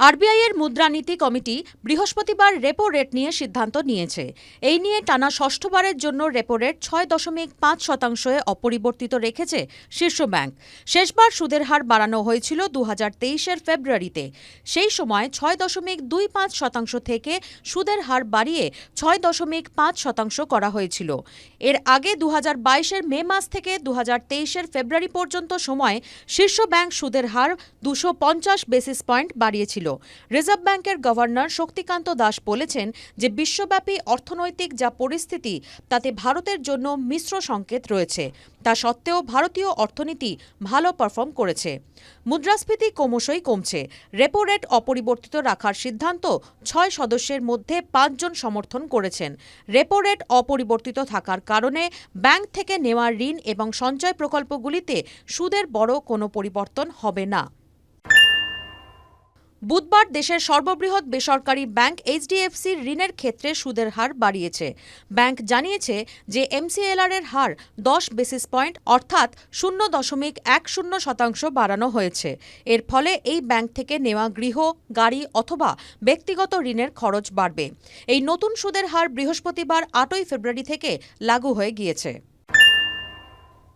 RBI এর মুদ্রানীতি committee বৃহস্পতিবার রেপো রেট নিয়ে সিদ্ধান্ত নিয়েছে। এই নিয়ে টানা ষষ্ঠবারের জন্য রেপো রেট ছয় দশমিক পাঁচ শতাংশে অপরিবর্তিত রেখেছে শীর্ষ ব্যাংক। শেষবার সুদের হার বাড়ানো হয়েছিল দু হাজার তেইশের ফেব্রুয়ারিতে। সেই সময় ছয় দশমিক দুই পাঁচ শতাংশ থেকে সুদের হার বাড়িয়ে ছয় দশমিক পাঁচ শতাংশ করা হয়েছিল। এর আগে দু হাজার বাইশের মে মাস থেকে দু হাজার তেইশের ফেব্রুয়ারি পর্যন্ত সময় শীর্ষ ব্যাংক সুদের হার দুশো পঞ্চাশ বেসিস পয়েন্ট বাড়িয়েছিল। রিজার্ভ ব্যাংকের গভর্নর শক্তিকান্ত দাস বলেছেন যে, বিশ্বব্যাপী অর্থনৈতিক যা পরিস্থিতি, তাতে ভারতের জন্য মিশ্র সংকেত রয়েছে। তা সত্ত্বেও ভারতীয় অর্থনীতি ভালো পারফর্ম করেছে। মুদ্রাস্ফীতি ক্রমশই কমছে। রেপো রেট অপরিবর্তিত রাখার সিদ্ধান্ত ছয় সদস্যের মধ্যে পাঁচজন সমর্থন করেছেন। রেপো রেট অপরিবর্তিত থাকার কারণে ব্যাংক থেকে নেওয়া ঋণ এবং সঞ্চয় প্রকল্পগুলিতে সুদের বড় কোনো পরিবর্তন হবে না। বুধবার দেশের সর্ববৃহৎ বেসরকারি ব্যাংক এইচডিএফসির ঋণের ক্ষেত্রে সুদের হার বাড়িয়েছে। ব্যাংক জানিয়েছে যে এমসিএলআর এর হার দশ বেসিস পয়েন্ট অর্থাৎ শূন্য দশমিক এক শূন্য শতাংশ বাড়ানো হয়েছে। এর ফলে এই ব্যাংক থেকে নেওয়া গৃহ, গাড়ি অথবা ব্যক্তিগত ঋণের খরচ বাড়বে। এই নতুন সুদের হার বৃহস্পতিবার আটই ফেব্রুয়ারি থেকে লাগু হয়ে গিয়েছে।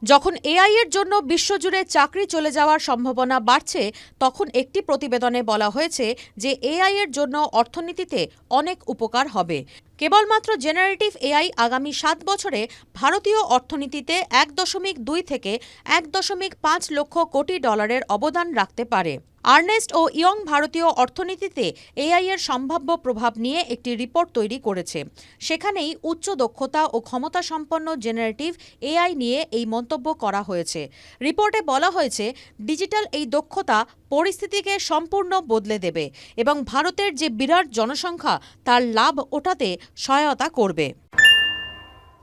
যখন এআই এর জন্য বিশ্বজুড়ে চাকরি চলে যাওয়ার সম্ভাবনা বাড়ছে, তখন একটি প্রতিবেদনে বলা হয়েছে যে এআই এর জন্য অর্থনীতিতে অনেক উপকার হবে। কেবলমাত্র জেনারেটিভ এআই আগামী সাত বছরে ভারতীয় অর্থনীতিতে এক দশমিক দুই থেকে এক দশমিক পাঁচ লক্ষ কোটি ডলারের অবদান রাখতে পারে। আর্নেস্ট ও ইয়ং ভারতীয় অর্থনীতিতে এআই এর সম্ভাব্য প্রভাব নিয়ে একটি রিপোর্ট তৈরি করেছে। সেখানেই উচ্চ দক্ষতা ও ক্ষমতা সম্পন্ন জেনারেটিভ এআই নিয়ে এই মন্তব্য করা হয়েছে। রিপোর্টে বলা হয়েছে, ডিজিটাল এই দক্ষতা পরিস্থিতিকে সম্পূর্ণ বদলে দেবে এবং ভারতের যে বিরাট জনসংখ্যা তার লাভ ওঠাতে সহায়তা করবে।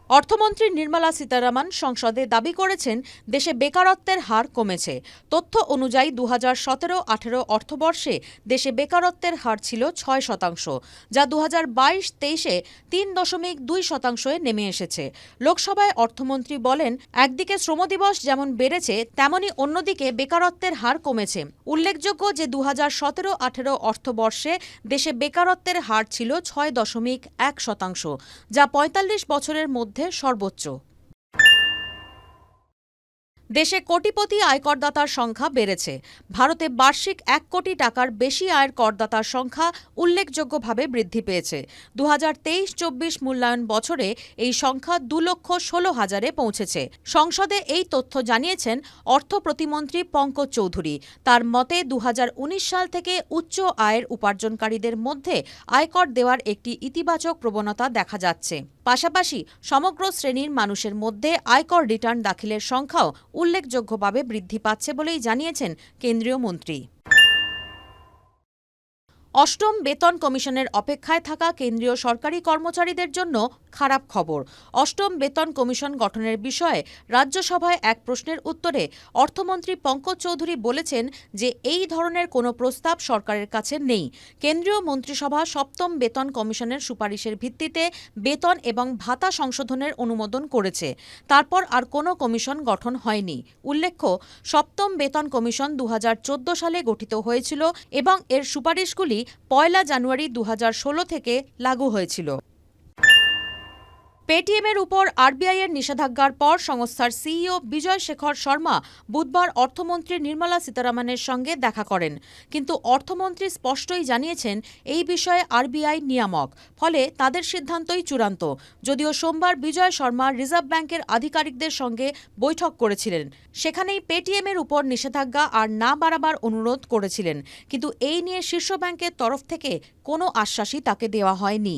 অর্থমন্ত্রী নির্মলা সীতারামন সংসদে দাবি করেছেন, দেশে বেকারত্বের হার কমেছে। তথ্য অনুযায়ী দু হাজার সতেরো আঠেরো অর্থবর্ষে দেশে বেকারত্বের হার ছিল ছয় শতাংশ, যা দু হাজার বাইশ তেইশে তিন দশমিক দুই শতাংশে নেমে এসেছে। লোকসভায় অর্থমন্ত্রী বলেন, একদিকে শ্রমদিবস যেমন বেড়েছে, তেমনি অন্যদিকে বেকারত্বের হার কমেছে। উল্লেখযোগ্য যে দু হাজার সতেরো আঠেরো অর্থবর্ষে দেশে বেকারত্বের হার ছিল ছয় দশমিক এক শতাংশ, যা পঁয়তাল্লিশ বছরের মধ্যে মধ্যে সর্বোচ্চ। দেশে কোটিপতি আয়করদাতার সংখ্যা বেড়েছে। ভারতে বার্ষিক এক কোটি টাকার বেশি আয়ের করদাতার সংখ্যা উল্লেখযোগ্যভাবে বৃদ্ধি পেয়েছে। দু হাজার তেইশ চব্বিশ মূল্যায়ন বছরে এই সংখ্যা দু লক্ষ ষোলো হাজারে পৌঁছেছে। সংসদে এই তথ্য জানিয়েছেন অর্থ প্রতিমন্ত্রী পঙ্কজ চৌধুরী। তার মতে, দুহাজার উনিশ সাল থেকে উচ্চ আয়ের উপার্জনকারীদের মধ্যে আয়কর দেওয়ার একটি ইতিবাচক প্রবণতা দেখা যাচ্ছে। পাশাপাশি সমগ্র শ্রেণির মানুষের মধ্যে আয়কর রিটার্ন দাখিলের সংখ্যাও উল্লেখযোগ্যভাবে বৃদ্ধি পাচ্ছে বলেই জানিয়েছেন কেন্দ্রীয় মন্ত্রী। অষ্টম বেতন কমিশনের অপেক্ষায় থাকা কেন্দ্রীয় সরকারি কর্মচারীদের জন্য খারাপ খবর। অষ্টম বেতন কমিশন গঠনের বিষয়ে রাজ্যসভায় এক প্রশ্নের উত্তরে অর্থমন্ত্রী পঙ্কজ চৌধুরী বলেছেন যে এই ধরনের কোনো প্রস্তাব সরকারের কাছে নেই। কেন্দ্রীয় মন্ত্রিসভা সপ্তম বেতন কমিশনের সুপারিশের ভিত্তিতে বেতন এবং ভাতা সংশোধনের অনুমোদন করেছে। তারপর আর কোনো কমিশন গঠন হয়নি। উল্লেখ্য, সপ্তম বেতন কমিশন দু হাজার চোদ্দ সালে গঠিত হয়েছিল এবং এর সুপারিশগুলি পয়লা জানুয়ারি দু হাজার ষোলো থেকে লাগু হয়েছিল। পেটিএমের উপর আরবিআইয়ের নিষেধাজ্ঞার পর সংস্থার সিইও বিজয় শেখর শর্মা বুধবার অর্থমন্ত্রী নির্মলা সীতারামনের সঙ্গে দেখা করেন। কিন্তু অর্থমন্ত্রী স্পষ্টই জানিয়েছেন, এই বিষয়ে আরবিআই নিয়ামক, ফলে তাদের সিদ্ধান্তই চূড়ান্ত। যদিও সোমবার বিজয় শর্মা রিজার্ভ ব্যাংকের আধিকারিকদের সঙ্গে বৈঠক করেছিলেন। সেখানেই পেটিএমের উপর নিষেধাজ্ঞা আর না বাড়াবার অনুরোধ করেছিলেন। কিন্তু এই নিয়ে শীর্ষ ব্যাংকের তরফ থেকে কোনো আশ্বাসই তাকে দেওয়া হয়নি।